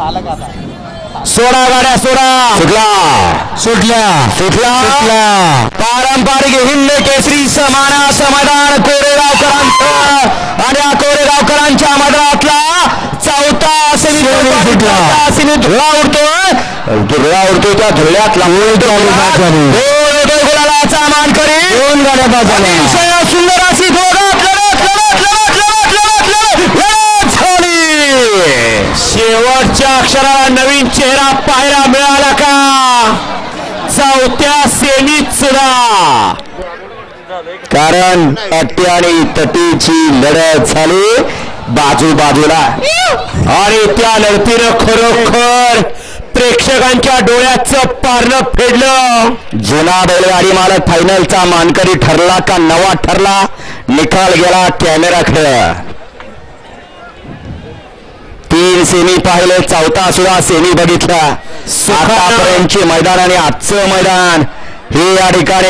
सोडा गाड्या सोडा. सुटला. सुटल्या सुटला. सुटल्या पारंपरिक हिंद केसरी समानाचं मैदान कोरेगावकरांचं आणि या कोरेगावकरांच्या मैदानातला चौथा सेमी सेमी धुळा उडतोय. धुळा उडतोय त्या धुळ्यातला दोन गुलालाचा मान करी दोन गाड्या सुंदर अशी दोघात लढत लढत लढत लढत लढत लढत लढत झाली शेवटच्या अक्षराला नवीन चेहरा पाहायला मिळाला का? चौथ्या सेमीत सुद्धा. कारण अट्टी आणि तटीची लढत झाली बाजू बाजूला आणि त्या लढतीनं खरोखर प्रेक्षकांच्या डोळ्याचं पारणं फेडलं. जुना बैलगाडी मालक फायनलचा मानकरी ठरला का नवा ठरला? निकाल गेला कॅमेराकडे तीन सेमी पाहिले चौथा सुद्धा सेमी बघितला. आतापर्यंतचे मैदान आणि आजचं मैदान हे या ठिकाणी